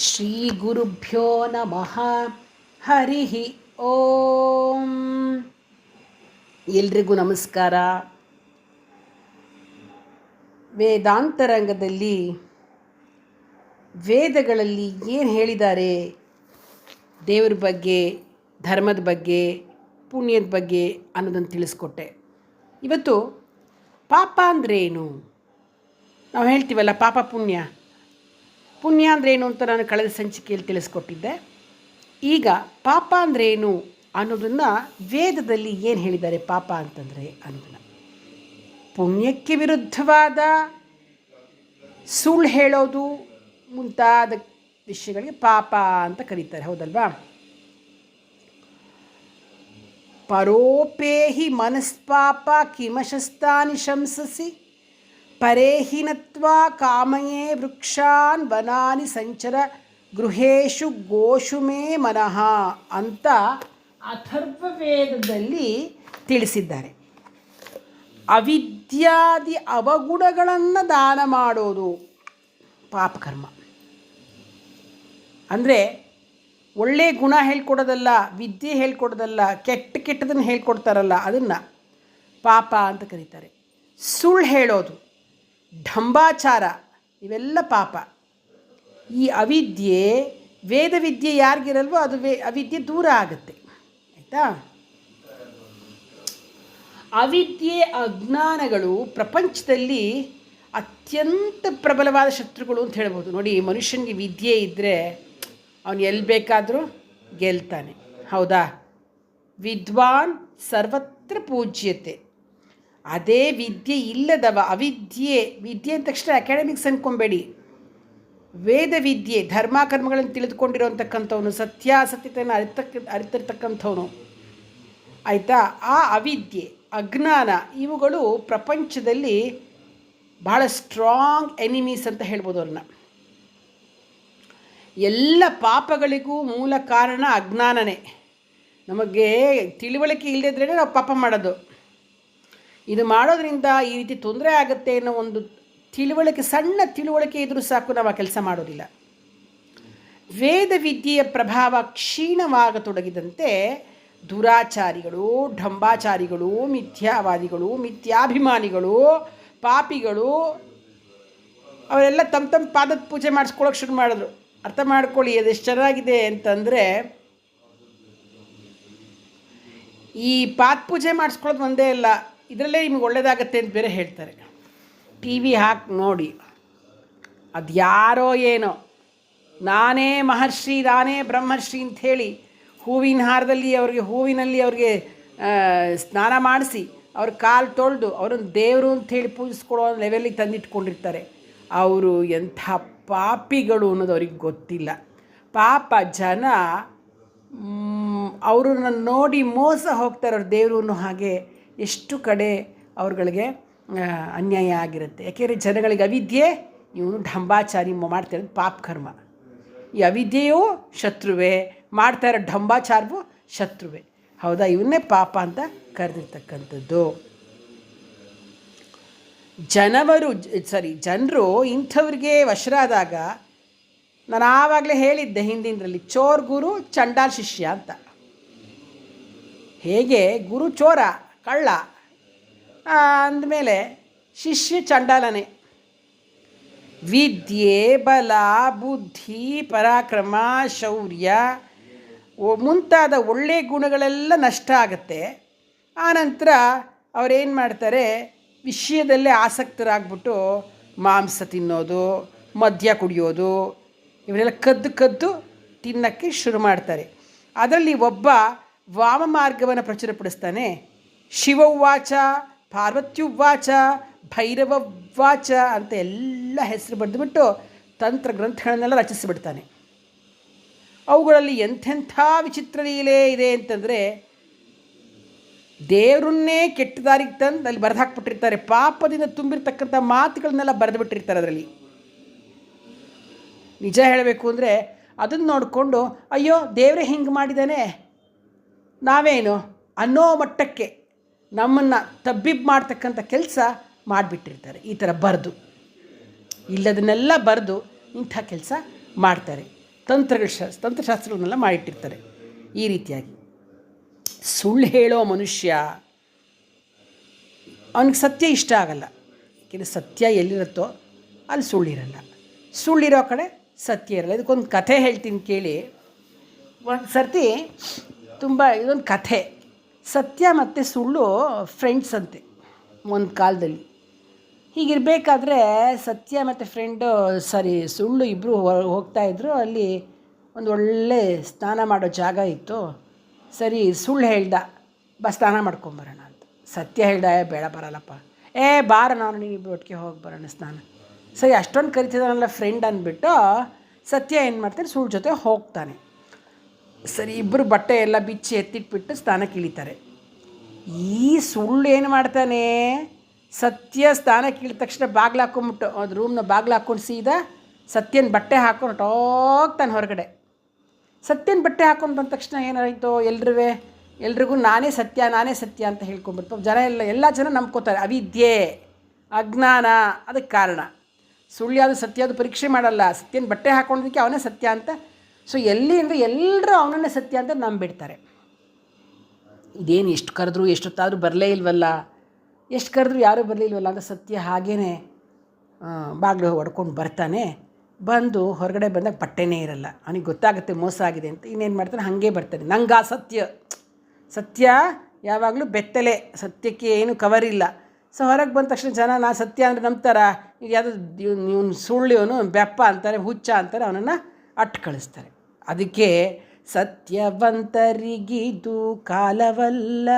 ಶ್ರೀ ಗುರುಭ್ಯೋ ನಮಃ ಹರಿ ಓಂ ಎಲ್ರಿಗೂ ನಮಸ್ಕಾರ. ವೇದಾಂತರಂಗದಲ್ಲಿ ವೇದಗಳಲ್ಲಿ ಏನು ಹೇಳಿದ್ದಾರೆ? ದೇವ್ರ ಬಗ್ಗೆ, ಧರ್ಮದ ಬಗ್ಗೆ, ಪುಣ್ಯದ ಬಗ್ಗೆ ಅನ್ನೋದನ್ನು ತಿಳಿಸ್ಕೊಟ್ಟೆ. ಇವತ್ತು ಪಾಪ ಅಂದರೆ ಏನು? ನಾವು ಹೇಳ್ತೀವಲ್ಲ ಪಾಪ ಪುಣ್ಯ. ಪುಣ್ಯ ಅಂದ್ರೇನು ಅಂತ ನಾನು ಕಳೆದ ಸಂಚಿಕೆಯಲ್ಲಿ ತಿಳಿಸ್ಕೊಟ್ಟಿದ್ದೆ. ಈಗ ಪಾಪ ಅಂದರೆ ಏನು ಅನ್ನೋದನ್ನು ವೇದದಲ್ಲಿ ಏನು ಹೇಳಿದ್ದಾರೆ ಪಾಪ ಅಂತಂದರೆ ಅನ್ನೋದನ್ನು. ಪುಣ್ಯಕ್ಕೆ ವಿರುದ್ಧವಾದ ಸುಳ್ಳು ಹೇಳೋದು ಮುಂತಾದ ವಿಷಯಗಳಿಗೆ ಪಾಪ ಅಂತ ಕರೀತಾರೆ, ಹೌದಲ್ವಾ? ಪರೋಪೇಹಿ ಮನಸ್ಪಾಪ ಕಿಮಶಸ್ತಾನಿ ಶಂಸಸಿ ಪರೇಹಿನತ್ವ ಕಾಮಯೇ ವೃಕ್ಷಾನ್ ವನಾನಿ ಸಂಚರ ಗೃಹೇಶು ಗೋಷು ಮೇ ಮನಃ ಅಂತ ಅಥರ್ವವೇದದಲ್ಲಿ ತಿಳಿಸಿದ್ದಾರೆ. ಅವಿದ್ಯಾದಿ ಅವಗುಣಗಳನ್ನು ದಾನ ಮಾಡೋದು ಪಾಪಕರ್ಮ. ಅಂದರೆ ಒಳ್ಳೆ ಗುಣ ಹೇಳ್ಕೊಡೋದಲ್ಲ, ವಿದ್ಯೆ ಹೇಳ್ಕೊಡೋದಲ್ಲ, ಕೆಟ್ಟ ಕೆಟ್ಟದನ್ನು ಹೇಳ್ಕೊಡ್ತಾರಲ್ಲ ಅದನ್ನು ಪಾಪ ಅಂತ ಕರೀತಾರೆ. ಸುಳ್ಳು ಹೇಳೋದು ಢಂಬಾಚಾರ, ಇವೆಲ್ಲ ಪಾಪ. ಈ ಅವಿದ್ಯೆ, ವೇದವಿದ್ಯೆ ಯಾರಿಗಿರಲ್ವೋ ಅದು ವೇ, ಅವಿದ್ಯೆ ದೂರ ಆಗುತ್ತೆ. ಆಯಿತಾ? ಅವಿದ್ಯೆ ಅಜ್ಞಾನಗಳು ಪ್ರಪಂಚದಲ್ಲಿ ಅತ್ಯಂತ ಪ್ರಬಲವಾದ ಶತ್ರುಗಳು ಅಂತ ಹೇಳ್ಬೋದು. ನೋಡಿ ಮನುಷ್ಯನಿಗೆ ವಿದ್ಯೆ ಇದ್ದರೆ ಅವನು ಎಲ್ಲಿ ಬೇಕಾದರೂ ಗೆಲ್ತಾನೆ. ಹೌದಾ? ವಿದ್ವಾನ್ ಸರ್ವತ್ರ ಪೂಜ್ಯತೆ. ಅದೇ ವಿದ್ಯೆ ಇಲ್ಲದವ, ಅವಿದ್ಯೆ, ವಿದ್ಯೆ ಅಂದ ತಕ್ಷಣ ಅಕಾಡೆಮಿಕ್ಸ್ ಅನ್ಕೊಂಬೇಡಿ. ವೇದ ವಿದ್ಯೆ, ಧರ್ಮ ಕರ್ಮಗಳನ್ನು ಸತ್ಯಾಸತ್ಯತೆಯನ್ನು ಅರಿತಕ್ಕ, ಅರಿತಿರ್ತಕ್ಕಂಥವನು. ಆಯಿತಾ? ಆ ಅವಿದ್ಯೆ, ಅಜ್ಞಾನ, ಇವುಗಳು ಪ್ರಪಂಚದಲ್ಲಿ ಬಹಳ ಸ್ಟ್ರಾಂಗ್ ಎನಿಮೀಸ್ ಅಂತ ಹೇಳ್ಬೋದು ಅವ್ರನ್ನ. ಎಲ್ಲ ಪಾಪಗಳಿಗೂ ಮೂಲ ಕಾರಣ ಅಜ್ಞಾನನೇ. ನಮಗೆ ತಿಳಿವಳಿಕೆ ಇಲ್ಲದಿದ್ರೇ ನಾವು ಪಾಪ ಮಾಡೋದು. ಇದು ಮಾಡೋದ್ರಿಂದ ಈ ರೀತಿ ತೊಂದರೆ ಆಗುತ್ತೆ ಅನ್ನೋ ಒಂದು ತಿಳುವಳಿಕೆ, ಸಣ್ಣ ತಿಳುವಳಿಕೆ ಇದ್ದರೂ ಸಾಕು ನಾವು ಆ ಕೆಲಸ ಮಾಡೋದಿಲ್ಲ. ವೇದ ವಿದ್ಯೆಯ ಪ್ರಭಾವ ಕ್ಷೀಣವಾಗತೊಡಗಿದಂತೆ ದುರಾಚಾರಿಗಳು, ಢಂಬಾಚಾರಿಗಳು, ಮಿಥ್ಯಾವಾದಿಗಳು, ಮಿಥ್ಯಾಭಿಮಾನಿಗಳು, ಪಾಪಿಗಳು, ಅವರೆಲ್ಲ ತಮ್ಮ ತಮ್ಮ ಪಾದದ ಪೂಜೆ ಮಾಡಿಸ್ಕೊಳ್ಳೋಕೆ ಶುರು ಮಾಡಿದ್ರು. ಅರ್ಥ ಮಾಡ್ಕೊಳ್ಳಿ ಅದೆಷ್ಟು ಚೆನ್ನಾಗಿದೆ ಅಂತಂದರೆ ಈ ಪಾದ ಪೂಜೆ ಮಾಡಿಸ್ಕೊಳ್ಳೋದು ಒಂದೇ ಅಲ್ಲ. ಇದರಲ್ಲೇ ನಿಮ್ಗೆ ಒಳ್ಳೆಯದಾಗತ್ತೆ ಅಂತ ಬೇರೆ ಹೇಳ್ತಾರೆ. ಟಿ ವಿ ಹಾಕಿ ನೋಡಿ. ಅದು ಯಾರೋ ಏನೋ. ನಾನೇ ಮಹರ್ಷಿ, ನಾನೇ ಬ್ರಹ್ಮರ್ಷಿ ಅಂಥೇಳಿ ಹೂವಿನ ಹಾರದಲ್ಲಿ ಅವ್ರಿಗೆ, ಹೂವಿನಲ್ಲಿ ಅವ್ರಿಗೆ ಸ್ನಾನ ಮಾಡಿಸಿ ಅವ್ರ ಕಾಲು ತೊಳೆದು ಅವ್ರನ್ನ ದೇವರು ಅಂಥೇಳಿ ಪೂಜಿಸ್ಕೊಳ್ಳೋ ಲೆವೆಲ್ಲಿಗೆ ತಂದಿಟ್ಕೊಂಡಿರ್ತಾರೆ. ಅವರು ಎಂಥ ಪಾಪಿಗಳು ಅನ್ನೋದು ಅವ್ರಿಗೆ ಗೊತ್ತಿಲ್ಲ. ಪಾಪ ಜನ ಅವ್ರನ್ನ ನೋಡಿ ಮೋಸ ಹೋಗ್ತಾರೆ ಅವ್ರ ದೇವರು ಹಾಗೆ. ಎಷ್ಟು ಕಡೆ ಅವ್ರುಗಳಿಗೆ ಅನ್ಯಾಯ ಆಗಿರುತ್ತೆ. ಯಾಕೆಂದರೆ ಜನಗಳಿಗೆ ಅವಿದ್ಯೆ, ಇವನು ಢಂಬಾಚಾರಿ ಮಾಡ್ತಿರೋದು ಪಾಪ ಕರ್ಮ. ಈ ಅವಿದ್ಯೆಯೂ ಶತ್ರುವೆ, ಮಾಡ್ತಾ ಇರೋ ಢಂಬಾಚಾರವು ಶತ್ರುವೆ. ಹೌದಾ? ಇವನ್ನೇ ಪಾಪ ಅಂತ ಕರೆದಿರ್ತಕ್ಕಂಥದ್ದು. ಜನವರು, ಸಾರಿ, ಜನರು ಇಂಥವ್ರಿಗೆ ವಶರಾದಾಗ, ನಾನು ಆವಾಗಲೇ ಹೇಳಿದ್ದೆ ಹಿಂದಿನರಲ್ಲಿ ಚೋರ್ ಗುರು ಚಂಡಾಲ್ ಶಿಷ್ಯ ಅಂತ. ಹೇಗೆ? ಗುರು ಚೋರ. ಕಳ್ಳ. ಅಂದಮೇಲೆ ಶಿಷ್ಯ ಚಂಡಾಲನೆ. ವಿದ್ಯೆ, ಬಲ, ಬುದ್ಧಿ, ಪರಾಕ್ರಮ, ಶೌರ್ಯ ಮುಂತಾದ ಒಳ್ಳೆಯ ಗುಣಗಳೆಲ್ಲ ನಷ್ಟ ಆಗುತ್ತೆ. ಆನಂತರ ಅವರೇನು ಮಾಡ್ತಾರೆ, ವಿಷಯದಲ್ಲೇ ಆಸಕ್ತರಾಗ್ಬಿಟ್ಟು ಮಾಂಸ ತಿನ್ನೋದು, ಮದ್ಯ ಕುಡಿಯೋದು, ಇವರೆಲ್ಲ ಕದ್ದು ಕದ್ದು ತಿನ್ನೋಕ್ಕೆ ಶುರು ಮಾಡ್ತಾರೆ. ಅದರಲ್ಲಿ ಒಬ್ಬ ವಾಮ ಮಾರ್ಗವನ್ನು ಪ್ರಚುರಪಡಿಸ್ತಾನೆ ಶಿವವಾಚ, ಪಾರ್ವತ್ಯುವಾಚ, ಭೈರವವಾಚ ಅಂತ ಎಲ್ಲ ಹೆಸರು ಬರೆದುಬಿಟ್ಟು ತಂತ್ರ ಗ್ರಂಥಗಳನ್ನೆಲ್ಲ ರಚಿಸಿಬಿಡ್ತಾನೆ. ಅವುಗಳಲ್ಲಿ ಎಂಥೆಂಥ ವಿಚಿತ್ರ ಲೀಲೆ ಇದೆ ಅಂತಂದರೆ ದೇವರನ್ನೇ ಕೆಟ್ಟ ದಾರಿಗೆ ತಂದು ಅಲ್ಲಿ ಬರೆದು ಹಾಕ್ಬಿಟ್ಟಿರ್ತಾರೆ. ಪಾಪದಿಂದ ತುಂಬಿರ್ತಕ್ಕಂಥ ಮಾತುಗಳನ್ನೆಲ್ಲ ಬರೆದು ಬಿಟ್ಟಿರ್ತಾರೆ ಅದರಲ್ಲಿ. ನಿಜ ಹೇಳಬೇಕು ಅಂದರೆ ಅದನ್ನು ನೋಡಿಕೊಂಡು, ಅಯ್ಯೋ, ದೇವರೇ ಹಿಂಗೆ ಮಾಡಿದ್ದಾನೆ ನಾವೇನು ಅನ್ನೋ ಮಟ್ಟಕ್ಕೆ ನಮ್ಮನ್ನು ತಬ್ಬಿಬ್ಬು ಮಾಡ್ತಕ್ಕಂಥ ಕೆಲಸ ಮಾಡಿಬಿಟ್ಟಿರ್ತಾರೆ. ಈ ಥರ ಬರೆದು. ಇಲ್ಲದನ್ನೆಲ್ಲ ಬರೆದು ಇಂಥ ಕೆಲಸ ಮಾಡ್ತಾರೆ. ತಂತ್ರಗಳ ತಂತ್ರಶಾಸ್ತ್ರಗಳನ್ನೆಲ್ಲ ಮಾಡಿಟ್ಟಿರ್ತಾರೆ. ಈ ರೀತಿಯಾಗಿ. ಸುಳ್ಳು ಹೇಳೋ ಮನುಷ್ಯ ಅವನಿಗೆ ಸತ್ಯ ಇಷ್ಟ ಆಗಲ್ಲ. ಯಾಕೆಂದರೆ ಸತ್ಯ ಎಲ್ಲಿರುತ್ತೋ ಅಲ್ಲಿ ಸುಳ್ಳಿರಲ್ಲ. ಸುಳ್ಳಿರೋ ಕಡೆ ಸತ್ಯ ಇರಲ್ಲ. ಇದಕ್ಕೊಂದು ಕಥೆ ಹೇಳ್ತೀನಿ ಕೇಳಿ. ಒಂದು ಸರ್ತಿ ತುಂಬ ಇದೊಂದು ಕಥೆ. ಸತ್ಯ ಮತ್ತು ಸುಳ್ಳು ಫ್ರೆಂಡ್ಸ್ ಅಂತೆ ಒಂದು ಕಾಲದಲ್ಲಿ. ಹೀಗಿರಬೇಕಾದ್ರೆ ಸತ್ಯ ಮತ್ತು ಫ್ರೆಂಡು ಸಾರಿ ಸುಳ್ಳು ಇಬ್ಬರು ಹೋಗ್ತಾಯಿದ್ರು ಅಲ್ಲಿ ಒಂದು ಒಳ್ಳೆ ಸ್ನಾನ ಮಾಡೋ ಜಾಗ ಇತ್ತು. ಸರಿ ಸುಳ್ಳು ಹೇಳ್ದ ಬ ಸ್ನಾನ ಮಾಡ್ಕೊಂಬರೋಣ ಅಂತ. ಸತ್ಯ ಹೇಳ್ದ "ಏ, ಬೇಡ ಬರಲ್ಲಪ್ಪ. ಏ ಬಾರ ನಾನು ನೀವಿಬ್ಬರು ಒಟ್ಟಿಗೆ ಹೋಗಿ ಬರೋಣ ಸ್ನಾನ. ಸರಿ ಅಷ್ಟೊಂದು ಕರಿತಿದ್ದಾನಲ್ಲ ಫ್ರೆಂಡ್ ಅಂದ್ಬಿಟ್ಟು ಸತ್ಯ ಏನು ಮಾಡ್ತಾನೆ ಸುಳ್ಳು ಜೊತೆ ಹೋಗ್ತಾನೆ. ಸರಿ ಇಬ್ಬರು ಬಟ್ಟೆ ಎಲ್ಲ ಬಿಚ್ಚಿ ಎತ್ತಿಟ್ಬಿಟ್ಟು ಸ್ಥಾನಕ್ಕೆ ಇಳಿತಾರೆ. ಈ ಸುಳ್ಳು ಏನು ಮಾಡ್ತಾನೆ? ಸತ್ಯ ಸ್ಥಾನಕ್ಕೆ ಇಳಿದ ತಕ್ಷಣ ಬಾಗ್ಲು ಹಾಕೊಂಬಿಟ್ಟು ಅದು ರೂಮ್ನ ಬಾಗ್ಲು ಹಾಕ್ಕೊಂಡು ಸೀದಾ ಸತ್ಯನ ಬಟ್ಟೆ ಹಾಕೊಂಡು ಹೋಗ್ತಾನೆ ಹೊರಗಡೆ. ಸತ್ಯನ ಬಟ್ಟೆ ಹಾಕೊಂಡು ಬಂದ ತಕ್ಷಣ ಏನಾಯಿತು? ಎಲ್ರೂ ಎಲ್ರಿಗೂ ನಾನೇ ಸತ್ಯ ನಾನೇ ಸತ್ಯ ಅಂತ ಹೇಳ್ಕೊಂಬಿಟ್ಟು ಜನ ಎಲ್ಲ ಎಲ್ಲ ಜನ ನಂಬ್ಕೋತಾರೆ. ಅವಿದ್ಯೆ, ಅಜ್ಞಾನ, ಅದಕ್ಕೆ ಕಾರಣ. ಸುಳ್ಳು ಸತ್ಯ ಅದು ಪರೀಕ್ಷೆ ಮಾಡಲ್ಲ. ಸತ್ಯನ ಬಟ್ಟೆ ಹಾಕೊಂಡಿದ್ದಕ್ಕೆ ಅವನೇ ಸತ್ಯ ಅಂತ ಸೊ ಎಲ್ಲಿ ಅಂದರೆ ಎಲ್ಲರೂ ಅವನನ್ನೇ ಸತ್ಯ ಅಂತ ನಂಬಿಡ್ತಾರೆ. ಇದೇನು ಎಷ್ಟು ಕರೆದ್ರು ಎಷ್ಟೊತ್ತಾದರೂ ಬರಲೇ ಇಲ್ವಲ್ಲ? ಎಷ್ಟು ಕರೆದ್ರು ಯಾರೂ ಬರಲಿಲ್ವಲ್ಲ ಅಂತ ಸತ್ಯ ಹಾಗೇ ಬಾಗಿಲು ಹೊಡ್ಕೊಂಡು ಬರ್ತಾನೆ. ಬಂದು ಹೊರಗಡೆ ಬಂದಾಗ ಬಟ್ಟೆನೇ ಇರಲ್ಲ. ಅವನಿಗೆ ಗೊತ್ತಾಗುತ್ತೆ ಮೋಸ ಆಗಿದೆ ಅಂತ. ಇನ್ನೇನು ಮಾಡ್ತಾನೆ? ಹಾಗೆ ಬರ್ತಾನೆ. ನಂಗೆ ಆ ಸತ್ಯ. ಸತ್ಯ ಯಾವಾಗಲೂ ಬೆತ್ತಲೆ. ಸತ್ಯಕ್ಕೆ ಏನು ಕವರ್ ಇಲ್ಲ. ಸೊ ಹೊರಗೆ ಬಂದ ತಕ್ಷಣ ಜನ, ನಾ ಸತ್ಯ ಅಂದರೆ ನಂಬ್ತಾರ? ಯಾವುದೋ, ಇವನು ಸುಳ್ಳು ಇವನು, ಬೆಪ್ಪ ಅಂತಾರೆ, ಹುಚ್ಚ ಅಂತಾರೆ, ಅವನನ್ನು ಅಟ್ಟು ಕಳಿಸ್ತಾರೆ. ಅದಕ್ಕೆ ಸತ್ಯವಂತರಿಗಿದು ಕಾಲವಲ್ಲ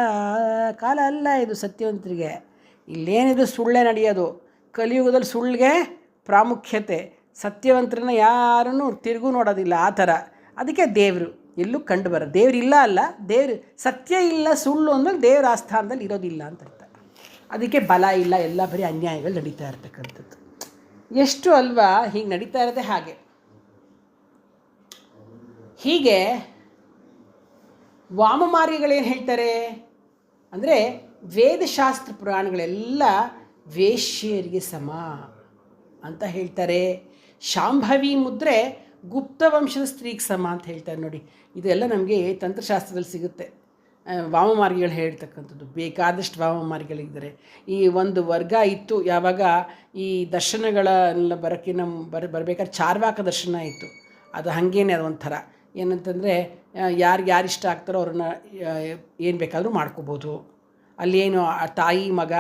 ಕಾಲ ಅಲ್ಲ ಇದು ಸತ್ಯವಂತರಿಗೆ. ಇಲ್ಲೇನಿದು ಸುಳ್ಳೇ ನಡೆಯೋದು. ಕಲಿಯುಗದಲ್ಲಿ ಸುಳ್ಳಿಗೆ ಪ್ರಾಮುಖ್ಯತೆ. ಸತ್ಯವಂತರನ್ನ ಯಾರನ್ನು ತಿರುಗೂ ನೋಡೋದಿಲ್ಲ ಆ ಥರ. ಅದಕ್ಕೆ ದೇವರು ಎಲ್ಲೂ ಕಂಡು ಬರ ದೇವ್ರು ಇಲ್ಲ ಅಲ್ಲ, ದೇವ್ರು ಸತ್ಯ ಇಲ್ಲ, ಸುಳ್ಳು ಅಂದರೆ ದೇವ್ರ ಆಸ್ಥಾನದಲ್ಲಿ ಇರೋದಿಲ್ಲ ಅಂತ ಅರ್ಥ. ಅದಕ್ಕೆ ಬಲ ಇಲ್ಲ, ಎಲ್ಲ ಬರೀ ಅನ್ಯಾಯಗಳು ನಡೀತಾ ಇರ್ತಕ್ಕಂಥದ್ದು. ಎಷ್ಟು ಅಲ್ವಾ, ಹೀಗೆ ನಡೀತಾ ಇರೋದೇ ಹಾಗೆ. ಹೀಗೆ ವಾಮಮಾರ್ಗಗಳೇನು ಹೇಳ್ತಾರೆ? ಅಂದರೆ ವೇದಶಾಸ್ತ್ರ ಪುರಾಣಗಳೆಲ್ಲ ವೇಶ್ಯರಿಗೆ ಸಮ ಅಂತ ಹೇಳ್ತಾರೆ. ಶಾಂಭವಿ ಮುದ್ರೆ ಗುಪ್ತ ವಂಶದ ಸ್ತ್ರೀಗೆ ಸಮ ಅಂತ ಹೇಳ್ತಾರೆ ನೋಡಿ. ಇದೆಲ್ಲ ನಮಗೆ ತಂತ್ರಶಾಸ್ತ್ರದಲ್ಲಿ ಸಿಗುತ್ತೆ. ವಾಮಮಾರ್ಗಿಗಳು ಹೇಳ್ತಕ್ಕಂಥದ್ದು. ಬೇಕಾದಷ್ಟು ವಾಮಮಾರ್ಗಿಗಳಿದ್ದಾರೆ. ಈ ಒಂದು ವರ್ಗ ಇತ್ತು. ಯಾವಾಗ ಈ ದರ್ಶನಗಳೆಲ್ಲ ಬರೋಕ್ಕೆ ನಮ್ಮ ಬರ, ಬರಬೇಕಾದ್ರೆ ಚಾರ್ವಾಕ ದರ್ಶನ ಇತ್ತು. ಅದು ಹಾಗೇನೆ ಅದೊಂಥರ. ಏನಂತಂದರೆ ಯಾರಿಗೆ ಯಾರು ಇಷ್ಟ ಆಗ್ತಾರೋ ಅವ್ರನ್ನ ಏನು ಬೇಕಾದರೂ ಮಾಡ್ಕೋಬೋದು. ಅಲ್ಲಿ ಏನು ತಾಯಿ, ಮಗ,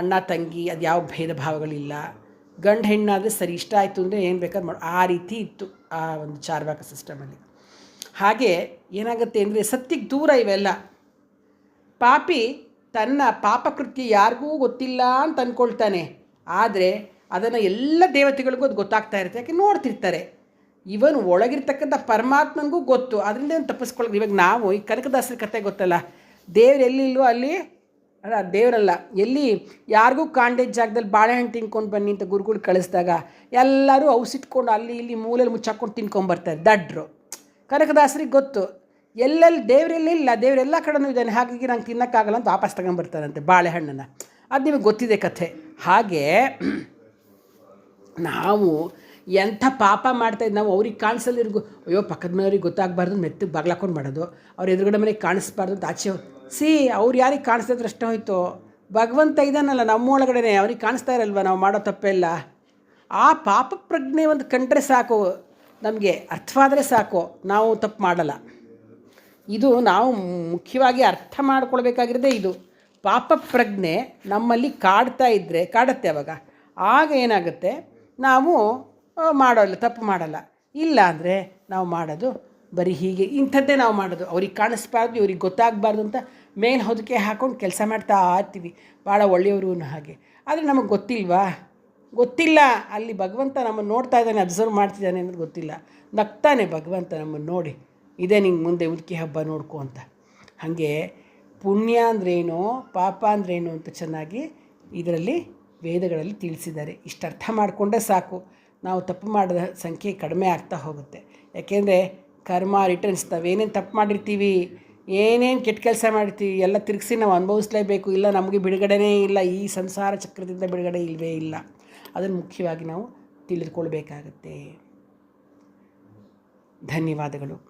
ಅಣ್ಣ, ತಂಗಿ, ಅದು ಯಾವ ಭೇದ ಭಾವಗಳಿಲ್ಲ. ಗಂಡು ಹೆಣ್ಣಾದರೆ ಸರಿ, ಇಷ್ಟ ಆಯಿತು ಅಂದರೆ ಏನು ಬೇಕಾದ್ರೂ ಮಾಡಿ, ಆ ರೀತಿ ಇತ್ತು ಆ ಒಂದು ಚಾರ್ವಾಕ ಸಿಸ್ಟಮಲ್ಲಿ ಹಾಗೆ ಏನಾಗುತ್ತೆ ಅಂದರೆ ಸತ್ಯಕ್ಕೆ ದೂರ ಇವೆಲ್ಲ. ಪಾಪಿ ತನ್ನ ಪಾಪಕೃತ್ಯ ಯಾರಿಗೂ ಗೊತ್ತಿಲ್ಲ ಅಂತ ಅಂದ್ಕೊಳ್ತಾನೆ ಆದರೆ ಅದನ್ನು ಎಲ್ಲ ದೇವತೆಗಳಿಗೂ ಅದು ಗೊತ್ತಾಗ್ತಾ ಇರುತ್ತೆ. ಯಾಕೆ ನೋಡ್ತಿರ್ತಾರೆ. ಇವನು ಒಳಗಿರ್ತಕ್ಕಂಥ ಪರಮಾತ್ಮನಿಗೂ ಗೊತ್ತು. ಅದರಿಂದ ತಪ್ಪಿಸ್ಕೊಳ್ಳೋದು ಇವಾಗ ನಾವು ಈ ಕನಕದಾಸರ ಕಥೆ ಗೊತ್ತಲ್ಲ? ದೇವ್ರು ಎಲ್ಲಿಲ್ವೋ ಅಲ್ಲಿ? ಅಲ್ಲ, ದೇವರಲ್ಲ. ಎಲ್ಲಿ? ಯಾರಿಗೂ ಕಾಂಡೆ ಜಾಗದಲ್ಲಿ ಬಾಳೆಹಣ್ಣು ತಿನ್ಕೊಂಡು ಬನ್ನಿ ಅಂತ ಗುರುಗಳು ಕಳಿಸಿದಾಗ ಎಲ್ಲರೂ ಔಸಿಟ್ಕೊಂಡು ಅಲ್ಲಿ ಇಲ್ಲಿ ಮೂಲೆಯಲ್ಲಿ ಮುಚ್ಚಾಕೊಂಡು ತಿನ್ಕೊಂಬರ್ತಾರೆ ದಡ್ರು. ಕನಕದಾಸರಿಗೆ ಗೊತ್ತು. ಎಲ್ಲೆಲ್ಲಿ ದೇವ್ರೆಲ್ಲಿ ಇಲ್ಲ ದೇವರೆಲ್ಲ ಕಡೆನೂ ಇದ್ದಾನೆ. ಹಾಗಾಗಿ ನಂಗೆ ತಿನ್ನೋಕ್ಕಾಗಲ್ಲ ಅಂತ ವಾಪಸ್ ತಗೊಂಬರ್ತಾರಂತೆ ಬಾಳೆಹಣ್ಣನ್ನು. ಅದು ನಿಮಗೆ ಗೊತ್ತಿದೆ ಕಥೆ. ಹಾಗೆ, ನಾವು ಎಂಥ ಪಾಪ ಮಾಡ್ತಾಯಿದ್ದು ನಾವು ಅವ್ರಿಗೆ ಕಾಣಿಸಲ್ಲಿರ್ಗು ಅಯ್ಯೋ, ಪಕ್ಕದ ಮನೆಯವ್ರಿಗೆ ಗೊತ್ತಾಗಬಾರ್ದು, ಮೆತ್ತಗೆ ಬಾಗ್ಲಾಕೊಂಡು ಮಾಡೋದು. ಅವ್ರ ಎದುರುಗಡೆ ಮನೆಗೆ ಕಾಣಿಸ್ಬಾರ್ದು ಅಂತ ಆಚೆ ಸಿ, ಅವ್ರು ಯಾರಿಗೆ ಕಾಣಿಸ್ತಿದ್ರೆ ಅಷ್ಟೇ ಹೋಯ್ತು. ಭಗವಂತ ಇದ್ದಾನಲ್ಲ ನಮ್ಮ ಒಳಗಡೆನೆ, ಅವ್ರಿಗೆ ಕಾಣಿಸ್ತಾ ಇರಲ್ವ ನಾವು ಮಾಡೋ ತಪ್ಪೆಲ್ಲ? ಆ ಪಾಪ ಪ್ರಜ್ಞೆ ಒಂದು ಕಂಡ್ರೆ ಸಾಕು. ನಮಗೆ ಅರ್ಥವಾದರೆ ಸಾಕು. ನಾವು ತಪ್ಪು ಮಾಡಲ್ಲ. ಇದು ನಾವು ಮುಖ್ಯವಾಗಿ ಅರ್ಥ ಮಾಡ್ಕೊಳ್ಬೇಕಾಗಿರೋದೇ ಇದು. ಪಾಪ ಪ್ರಜ್ಞೆ ನಮ್ಮಲ್ಲಿ ಕಾಡ್ತಾ ಇದ್ದರೆ ಕಾಡುತ್ತೆ ಅವಾಗ. ಆಗ ಏನಾಗುತ್ತೆ? ನಾವು ಮಾಡೋಲ್ಲ, ತಪ್ಪು ಮಾಡಲ್ಲ. ಇಲ್ಲ ಅಂದರೆ ನಾವು ಮಾಡೋದು ಬರೀ ಹೀಗೆ. ಇಂಥದ್ದೇ ನಾವು ಮಾಡೋದು. ಅವ್ರಿಗೆ ಕಾಣಿಸ್ಬಾರ್ದು, ಇವ್ರಿಗೆ ಗೊತ್ತಾಗಬಾರ್ದು ಅಂತ ಮೇಲ್ ಹೊದಿಕೆ ಹಾಕೊಂಡು ಕೆಲಸ ಮಾಡ್ತಾ ಇರ್ತೀವಿ. ಭಾಳ ಒಳ್ಳೆಯವರು ಹಾಗೆ. ಆದರೆ ನಮಗೆ ಗೊತ್ತಿಲ್ವಾ? ಗೊತ್ತಿಲ್ಲ. ಅಲ್ಲಿ ಭಗವಂತ ನಮ್ಮನ್ನು ನೋಡ್ತಾ ಇದ್ದಾನೆ, ಅಬ್ಸರ್ವ್ ಮಾಡ್ತಿದ್ದಾನೆ ಅನ್ನೋದು ಗೊತ್ತಿಲ್ಲ. ನಗ್ತಾನೆ ಭಗವಂತ ನಮ್ಮನ್ನು ನೋಡಿ, ಇದೇ ನಿಂಗೆ ಮುಂದೆ ಉಲ್ಕಿ ಹಬ್ಬ ನೋಡ್ಕೊ ಅಂತ. ಹಾಗೆ ಪುಣ್ಯ ಅಂದ್ರೇನು, ಪಾಪ ಅಂದ್ರೇನು ಅಂತ ಚೆನ್ನಾಗಿ ಇದರಲ್ಲಿ ವೇದಗಳಲ್ಲಿ ತಿಳಿಸಿದ್ದಾರೆ. ಇಷ್ಟು ಅರ್ಥ ಮಾಡಿಕೊಂಡೇ ಸಾಕು. ನಾವು ತಪ್ಪು ಮಾಡಿದ ಸಂಖ್ಯೆ ಕಡಿಮೆ ಆಗ್ತಾ ಹೋಗುತ್ತೆ. ಯಾಕೆಂದರೆ ಕರ್ಮ ರಿಟರ್ನ್ಸ್ ನಾವೇನೇನು ತಪ್ಪು ಮಾಡಿರ್ತೀವಿ, ಏನೇನು ಕೆಟ್ಟ ಕೆಲಸ ಮಾಡಿರ್ತೀವಿ, ಎಲ್ಲ ತಿರುಗಿಸಿ ನಾವು ಅನುಭವಿಸಲೇಬೇಕು. ಇಲ್ಲ, ನಮಗೆ ಬಿಡುಗಡೆನೇ ಇಲ್ಲ, ಈ ಸಂಸಾರ ಚಕ್ರದಿಂದ ಬಿಡುಗಡೆ ಇಲ್ಲವೇ ಇಲ್ಲ. ಅದನ್ನು ಮುಖ್ಯವಾಗಿ ನಾವು ತಿಳಿದುಕೊಳ್ಬೇಕಾಗತ್ತೆ. ಧನ್ಯವಾದಗಳು.